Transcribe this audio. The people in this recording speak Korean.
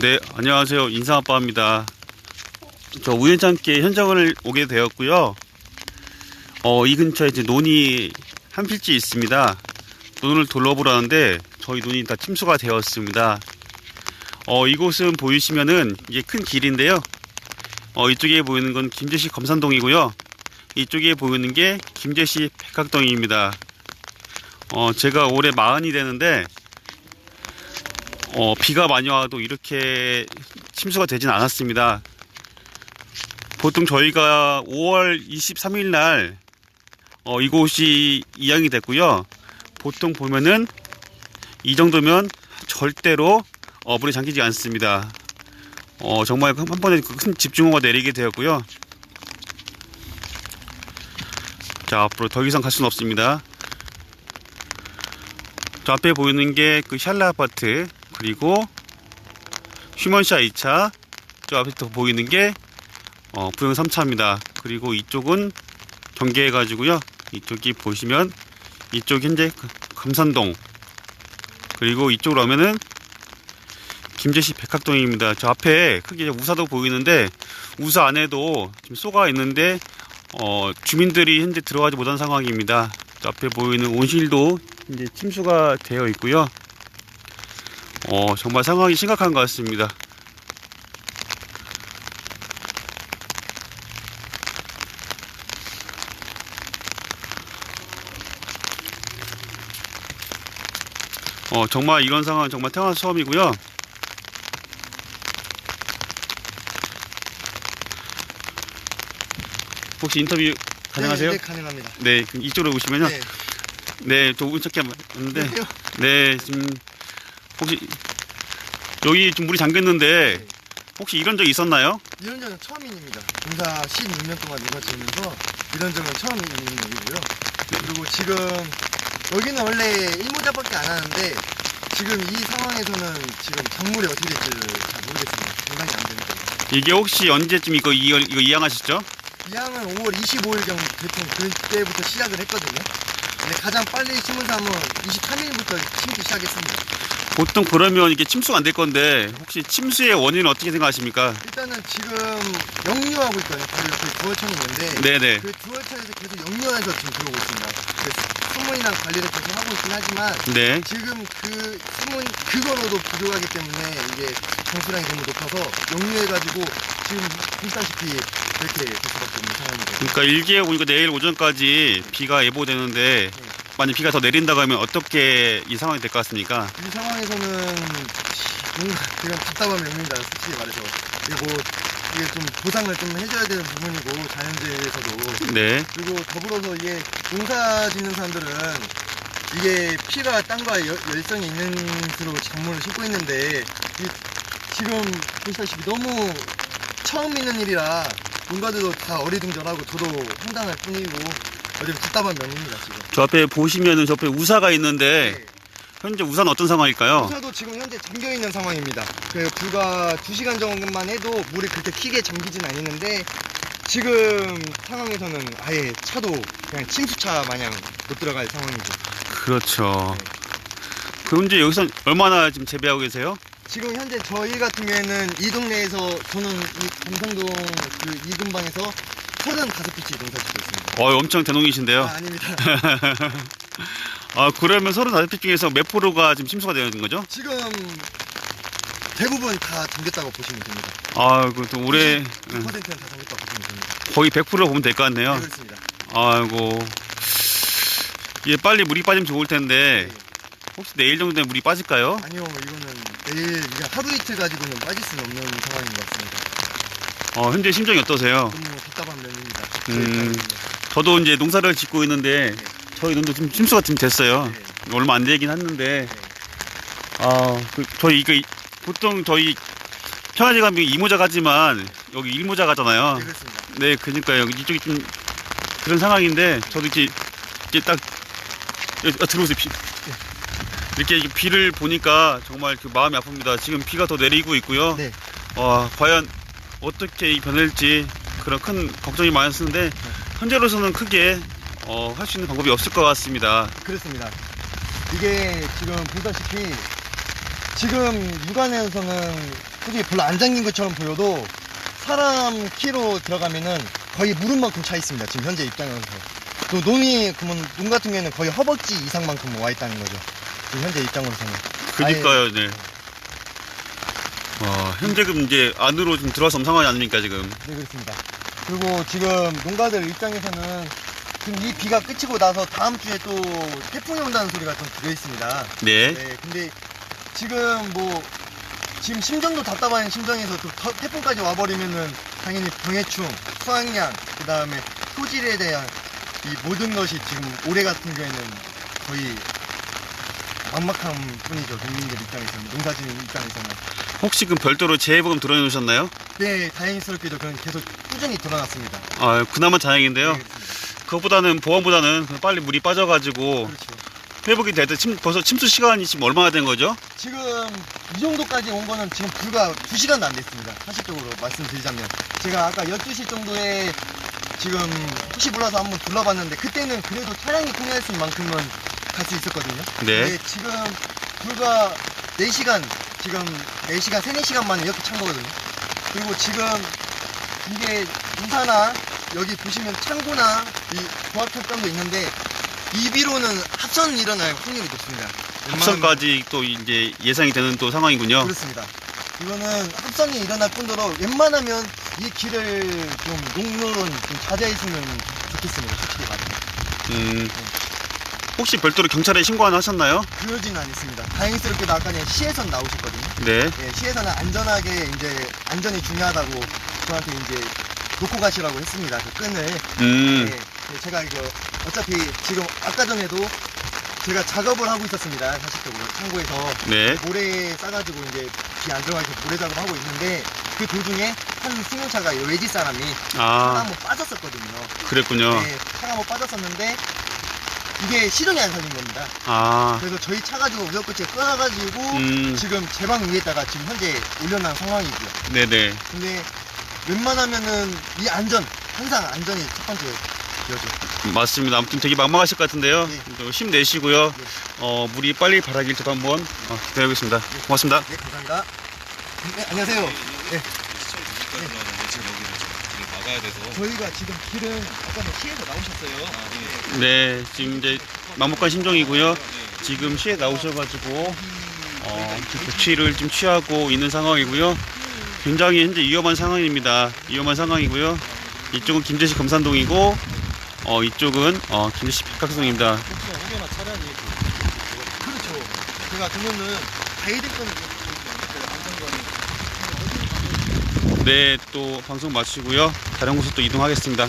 네, 안녕하세요. 인상아빠입니다. 저 우연찮게 현장을 오게 되었고요. 어, 이 근처에 이제 논이 한 필지 있습니다. 논을 둘러보라는데 저희 논이 다 침수가 되었습니다. 어, 이곳은 보이시면은 이게 큰 길인데요. 어, 이쪽에 보이는 건 김제시 검산동이고요. 이쪽에 보이는 게 김제시 백학동입니다. 어, 제가 올해 마흔이 되는데 어, 비가 많이 와도 이렇게 침수가 되진 않았습니다. 보통 저희가 5월 23일 날 어, 이곳이 이양이 됐고요. 보통 보면은 이 정도면 절대로 어, 물에 잠기지 않습니다. 어, 정말 한 번에 큰 집중호가 내리게 되었고요. 자, 앞으로 더 이상 갈 수는 없습니다. 저 앞에 보이는 게 그 샬라 아파트 그리고 휴먼샤 2차 저 앞에 또 보이는 게 어, 부영 3차입니다. 그리고 이쪽은 경계해 가지고요. 이쪽이 보시면 이쪽 현재 그 감산동 그리고 이쪽으로 오면은 김제시 백학동입니다. 저 앞에 크게 우사도 보이는데 우사 안에도 지금 쏘가 있는데 어, 주민들이 현재 들어가지 못한 상황입니다. 저 앞에 보이는 온실도 이제 침수가 되어 있고요. 어, 정말 상황이 심각한 것 같습니다. 어, 정말 이런 상황은 정말 태어나서 처음이고요. 혹시 인터뷰 가능하세요? 네, 네 가능합니다. 네, 그럼 이쪽으로 오시면요. 네. 네, 저 운척해 왔는데, 안녕하세요. 네, 지금 혹시 여기 좀 물이 잠겼는데 혹시 이런 적 있었나요? 이런 적은 처음입니다. 공사 16년 동안 이루어지면서 이런 적은 처음 있는 일이고요. 그리고 지금 여기는 원래 일모자밖에 안 하는데 지금 이 상황에서는 지금 작물이 어떻게 될지 잘 모르겠습니다. 공간이 안 되니까. 이게 혹시 언제쯤 이거 이거, 이거 이양하셨죠? 이양은 5월 25일 경 대충 그때부터 시작을 했거든요. 근데 가장 빨리 심은 삶은 23일부터 심기 시작했습니다. 보통 그러면 이게 침수가 안 될 건데 혹시 침수의 원인은 어떻게 생각하십니까? 일단은 지금 역류하고 있거든요. 바로 옆에 주월천이 있는데 네네. 그 주월천에서 계속 역류해서 지금 들어오고 있습니다. 그래서 수문이랑 관리를 계속 하고 있긴 하지만 네. 지금 그 수문 그거로도 부족하기 때문에 이게 정수량이 너무 높아서 역류해가지고 지금 보다시피 이렇게 될 수밖에 없는 상황입니다. 그러니까 일기에 보니까 내일 오전까지 비가 예보되는데 만약 비가 더 내린다고 하면 어떻게 이 상황이 될 것 같습니까? 이 상황에서는 뭔가 그냥 답답한 면입니다. 솔직히 말해서 이게 뭐 이게 좀 보상을 좀 해줘야 되는 부분이고 자연재해에서도 네. 그리고 더불어서 이게 농사 짓는 사람들은 이게 피가 땅과 여- 열성이 있는 수로 작물을 심고 있는데 이 지금 보시다시피 너무 처음 있는 일이라 농가들도 다 어리둥절하고 저도 황당할 뿐이고 어제 답답한 면입니다 지금. 저 앞에 보시면은 저 앞에 우사가 있는데 네. 현재 우사는 어떤 상황일까요? 우사도 지금 현재 잠겨 있는 상황입니다. 그 불과 2 시간 정도만 해도 물이 그렇게 크게 잠기진 않았는데 지금 상황에서는 아예 차도 그냥 침수차 마냥 못 들어갈 상황이죠. 그렇죠. 그럼 이제 여기서 얼마나 지금 재배하고 계세요? 지금 현재 저희 같은 경우에는 이 동네에서 저는 이 동성동 그 이근방에서 35피치 농사 짓고 있습니다. 어, 엄청 대농이신데요. 아, 아닙니다. 아, 그러면 35피 중에서 몇 프로가 지금 침수가 되는 거죠? 지금 대부분 다 잠겼다고 보시면 됩니다. 아, 그또 올해 응, 100%는 다 잠겼다고 보시면 됩니다. 거의 100% 보면 될것 네, 같네요. 그렇습니다. 아이고. 이게 빨리 물이 빠지면 좋을 텐데 네. 혹시 내일 정도 되면 물이 빠질까요? 아니요, 이거는 내일 그냥 하루 이틀 가지고는 빠질 수는 없는 상황인 것 같습니다. 어, 현재 심정이 어떠세요? 너무 답답한 면입니다. 음. 저도 이제 농사를 짓고 있는데 저희 논도 지금 침수가 좀 됐어요. 네. 얼마 안 되긴 했는데 아, 그 저희 이거 이- 보통 저희 청와대 가면 이모자 가지만 여기 일모자 가잖아요. 네, 그렇습니다. 네, 그러니까 여기 이쪽이 좀 그런 상황인데 저도 이제 이제 딱 여기, 아, 들어오세요. 비. 이렇게 비를 보니까 정말 그 마음이 아픕니다. 지금 비가 더 내리고 있고요. 네. 와, 과연 어떻게 이 변할지 그런 큰 걱정이 많았는데 현재로서는 크게 어, 할 수 있는 방법이 없을 것 같습니다. 그렇습니다. 이게 지금 보다시피 지금 육안에서는 솔직히 별로 안 잠긴 것처럼 보여도 사람 키로 들어가면은 거의 무릎만큼 차 있습니다. 지금 현재 입장에서. 또 논이 그러면 논 같은 경우에는 거의 허벅지 이상만큼 와 있다는 거죠. 지금 현재 입장으로서는. 그니까요, 네. 와, 현재 금 이제 안으로 좀 들어와서 엄 상황이 아닙니까, 지금? 네, 그렇습니다. 그리고 지금 농가들 입장에서는 지금 이 비가 그치고 나서 다음 주에 또 태풍이 온다는 소리가 좀 들려 있습니다. 네. 네, 근데 지금 뭐 지금 심정도 답답한 심정에서 또 더- 태풍까지 와버리면은 당연히 병해충, 수확량, 그 다음에 소질에 대한 이 모든 것이 지금 올해 같은 경우에는 거의 막막한 뿐이죠. 농민들 입장에서는, 농사진 입장에서는. 혹시 그 별도로 재해보험 들어놓으셨나요? 네, 다행스럽게도 그건 계속 꾸준히 드러났습니다. 아, 그나마 다행인데요. 네. 그것보다는 보험보다는 그냥 빨리 물이 빠져가지고 그렇죠. 회복이 될때 침, 벌써 침수 시간이 지금 얼마나 된 거죠? 지금 이 정도까지 온 거는 지금 불과 2시간도 안 됐습니다. 사실적으로 말씀드리자면. 제가 아까 12시 정도에 지금 혹시 몰라서 한번 둘러봤는데 그때는 그래도 차량이 통행할 수 있는 만큼은 갈 수 있었거든요. 네. 근데 지금 불과 4시간, 지금 4시간, 3, 4시간 만에 이렇게 찬 거거든요. 그리고 지금 이게 인사나 여기 보시면 창고나 이 고압철장도 있는데 이 비로는 합선 일어날 확률이 높습니다. 합선까지 또 이제 예상이 되는 또 상황이군요. 그렇습니다. 이거는 합선이 일어날 뿐더러 웬만하면 이 길을 좀 농로는 좀 자제했으면 좋겠습니다. 솔직히 말해. 음, 혹시 별도로 경찰에 신고 하나 하셨나요? 그러진 않습니다. 다행스럽게도 아까 시에선 나오셨거든요. 네. 예, 시에서는 안전하게 이제 안전이 중요하다고 저한테 이제 놓고 가시라고 했습니다. 그 끈을. 음, 예, 예, 제가 이거 어차피 지금 아까 전에도 제가 작업을 하고 있었습니다. 사실적으로 창고에서 네. 모래 싸가지고 이제 비 안 들어가서 모래 작업하고 있는데 그 도중에 한 승용차가 외지 사람이 차가 아, 한번 빠졌었거든요. 그랬군요. 네, 차가 한번 빠졌었는데 이게 시동이 안 살린 겁니다. 아, 그래서 저희 차 가지고 우여끝에 끊어가지고 음, 지금 제 방 위에다가 지금 현재 올려놓은 상황이고요. 네네. 근데 웬만하면은 이 안전 항상 안전이 첫 번째죠. 맞습니다. 아무튼 되게 막막하실 것 같은데요. 네. 또 힘내시고요. 네. 어, 물이 빨리 바라길 저도 한번 어, 기다리겠습니다. 고맙습니다. 네, 감사합니다. 네, 안녕하세요. 네, 여 막아야 돼서 저희가 지금 길은 아까 뭐 시에서 나오셨어요. 아, 네. 네, 지금 이제 막막한 심정이고요. 지금 시에 나오셔가지고 어, 지금 조치를 좀 취하고 있는 상황이고요. 굉장히 현재 위험한 상황입니다. 위험한 상황이고요. 이쪽은 김제시 금산동이고 어, 이쪽은 어, 김제시 백학성입니다. 혹시 혹여나 차량이 그렇죠. 제가 그러면은 안전관이 네, 또 방송 마치고요. 다른 곳으로 또 이동하겠습니다.